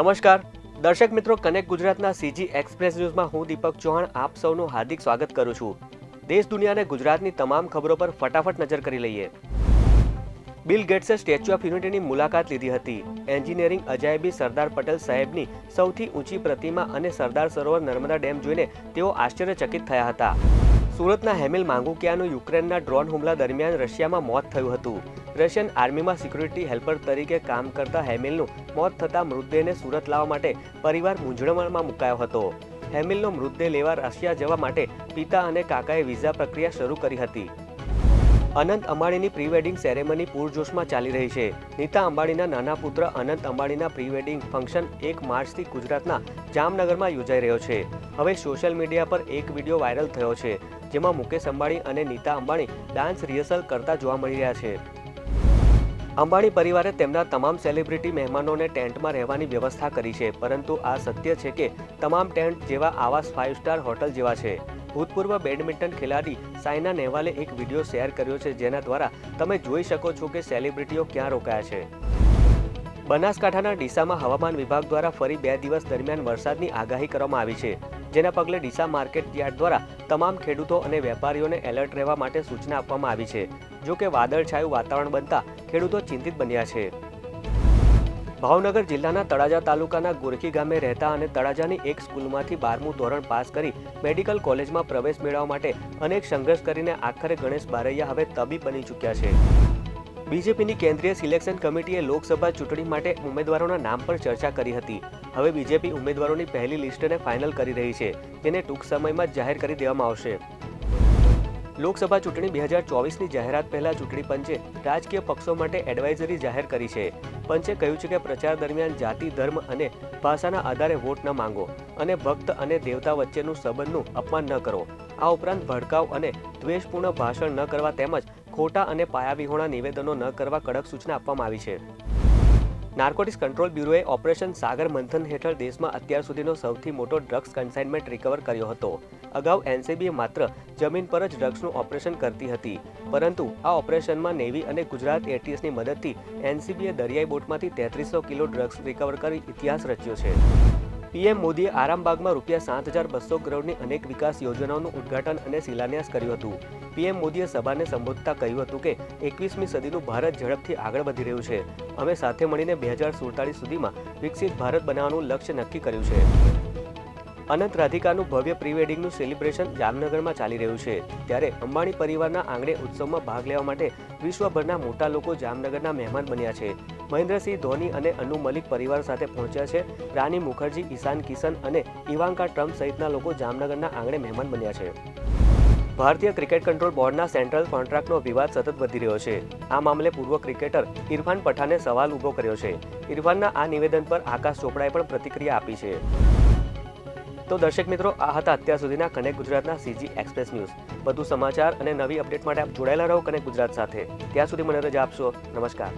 નમસ્કાર. દર્શક મિત્રો, કનેક્ટ ગુજરાતના સીજી એક્સપ્રેસ ન્યૂઝમાં હું દીપક ચૌહાણ આપ સૌનું હાર્દિક સ્વાગત કરું છું. દેશ દુનિયાને ગુજરાતની તમામ ખબરો પર ફટાફટ નજર કરી લઈએ. બિલ ગેટ્સે સ્ટેચ્યુ ઓફ યુનિટીની મુલાકાત લીધી હતી. એન્જિનિયરિંગ અજાયબી સરદાર પટેલ સાહેબની સૌથી ઊંચી પ્રતિમા અને સરદાર સરોવર નર્મદા ડેમ જોઈને તેઓ આશ્ચર્યચકિત થયા હતા. સુરતના હેમિલ માંગુકિયાનું યુક્રેનના ડ્રોન હુમલા દરમિયાન રશિયામાં મોત થયું હતું. રશિયન આર્મીમાં સિક્યુરિટી હેલ્પર તરીકે કામ કરતા હેમિલનું મોત થતાં મૃતદેહને સુરત લાવવા માટે પરિવાર મૂંઝવણમાં મુકાયો હતો. હેમિલનો મૃતદેહ લેવા રશિયા જવા માટે પિતા અને કાકાએ વિઝા પ્રક્રિયા શરૂ કરી હતી. અનંત અંબાણીની પ્રી વેડિંગ સેરેમની પૂરજોશમાં ચાલી રહી છે. નીતા અંબાણીના નાના પુત્ર અનંત અંબાણીના પ્રી વેડિંગ ફંક્શન એક માર્ચથી ગુજરાતના જામનગરમાં યોજાઈ રહ્યો છે. હવે સોશિયલ મીડિયા પર એક વીડિયો વાયરલ થયો છે, જેમાં મુકેશ અંબાણી અને નીતા અંબાણી ડાન્સ રિહર્સલ કરતા જોવા મળી રહ્યા છે. અંબાણી પરિવારે તેમના તમામ સેલિબ્રિટી મહેમાનોને ટેન્ટમાં રહેવાની વ્યવસ્થા કરી છે, પરંતુ આ સત્ય છે કે તમામ ટેન્ટ જેવા આવાસ ફાઇવ સ્ટાર હોટલ જેવા છે. ભૂતપૂર્વ બેડમિન્ટન ખેલાડી સાયના નેહવાલે એક વીડિયો શેર કર્યો છે જેના દ્વારા તમે જોઈ શકો છો કે સેલિબ્રિટીઓ ક્યાં રોકાયા છે. બનાસકાંઠાના ડીસામાં હવામાન વિભાગ દ્વારા ફરી બે દિવસ દરમિયાન વરસાદની આગાહી કરવામાં આવી છે. જેના પગલે ડીસા માર્કેટ યાર્ડ દ્વારા તમામ ખેડૂતો અને વેપારીઓને એલર્ટ રહેવા માટે સૂચના આપવામાં આવી છે. જો કે વાદળછાયું વાતાવરણ બનતા ખેડૂતો ચિંતિત બન્યા છે. ભાવનગર જિલ્લાના તળાજા તાલુકાના ગોરખી ગામે રહેતા અને તળાજાની એક સ્કૂલમાંથી બારમું ધોરણ પાસ કરી મેડિકલ કોલેજમાં પ્રવેશ મેળવવા માટે અનેક સંઘર્ષ કરીને આખરે ગણેશ બારૈયા હવે તબીબ બની ચૂક્યા છે. બીજેપીની કેન્દ્રીય સિલેક્શન કમિટીએ લોકસભા ચૂંટણી માટે ઉમેદવારોના નામ પર ચર્ચા કરી હતી. હવે બીજેપી ઉમેદવારોની પહેલી લિસ્ટને ફાઇનલ કરી રહી છે. તેને ટૂંક સમયમાં જાહેર કરી દેવામાં આવશે. લોકસભા ચૂંટણી બે હજાર ચોવીસની જાહેરાત પહેલા ચૂંટણી પંચે રાજકીય પક્ષો માટે એડવાઇઝરી જાહેર કરી છે. પંચે કહ્યું છે કે પ્રચાર દરમિયાન જાતિ, ધર્મ અને ભાષાના આધારે વોટ ન માંગો અને ભક્ત અને દેવતા વચ્ચેનું સંબંધનું અપમાન ન કરો. આ ઉપરાંત ભડકાવ અને દ્વેષપૂર્ણ ભાષણ ન કરવા તેમજ ખોટા અને પાયાવિહોણા નિવેદનો ન કરવા કડક સૂચના આપવામાં આવી છે. નાર્કોટિક્સ કંટ્રોલ બ્યુરોએ ઓપરેશન સાગર મંથન હેઠળ દેશમાં અત્યાર સુધીનો સૌથી મોટો ડ્રગ્સ કન્સાઇનમેન્ટ રિકવર કર્યો હતો. અગાઉ એનસીબીએ માત્ર જમીન પર જ ડ્રગ્સનું ઓપરેશન કરતી હતી, પરંતુ આ ઓપરેશનમાં નેવી અને ગુજરાત એટીએસની મદદથી એનસીબીએ દરિયાઈ બોટમાંથી તેત્રીસો કિલો ડ્રગ્સ રિકવર કરી ઇતિહાસ રચ્યો છે. પીએમ મોદીએ આરામબાગમાં રૂપિયા સાત હજાર બસો કરોડની અનેક વિકાસ યોજનાઓનું ઉદ્ઘાટન અને શિલાન્યાસ કર્યું હતું. પીએમ મોદીએ સભાને સંબોધતા કહ્યું હતું કે એકવીસમી સદીનું ભારત ઝડપથી આગળ વધી રહ્યું છે. અમે સાથે મળીને બે હજાર સુડતાલીસ સુધીમાં વિકસિત ભારત બનાવવાનું લક્ષ્ય નક્કી કર્યું છે. અનંત રાધિકાનું ભવ્ય પ્રી વેડિંગનું સેલિબ્રેશન જામનગરમાં ચાલી રહ્યું છે. ત્યારે અંબાણી પરિવારના આંગણે ઉત્સવમાં ભાગ લેવા માટે વિશ્વભરના મોટા લોકો જામનગરના મહેમાન બન્યા છે. મહેન્દ્રસિંહ ધોની અને અનુ મલિક પરિવાર સાથે પહોંચ્યા છે. રાની મુખર્જી, ઈશાન કિશન અને ઇવાંકા ટ્રમ્પ સહિતના લોકો જામનગરના આંગણે મહેમાન બન્યા છે. ભારતીય ક્રિકેટ કંટ્રોલ બોર્ડના સેન્ટ્રલ કોન્ટ્રાક્ટનો વિવાદ સતત વધી રહ્યો છે. આ મામલે પૂર્વ ક્રિકેટર ઇરફાન પઠાને સવાલ ઊભો કર્યો છે. ઇરફાનના આ નિવેદન પર આકાશ ચોપડાએ પણ પ્રતિક્રિયા આપી છે. તો દર્શક મિત્રો, આ હતા અત્યાર સુધીના કનેક્ટ ગુજરાતના સીજી એક્સપ્રેસ ન્યૂઝ. વધુ સમાચાર અને નવી અપડેટ માટે આપ જોડાયેલા રહો કનેક્ટ ગુજરાત સાથે. ત્યાં સુધી મને રજા આપશો. નમસ્કાર.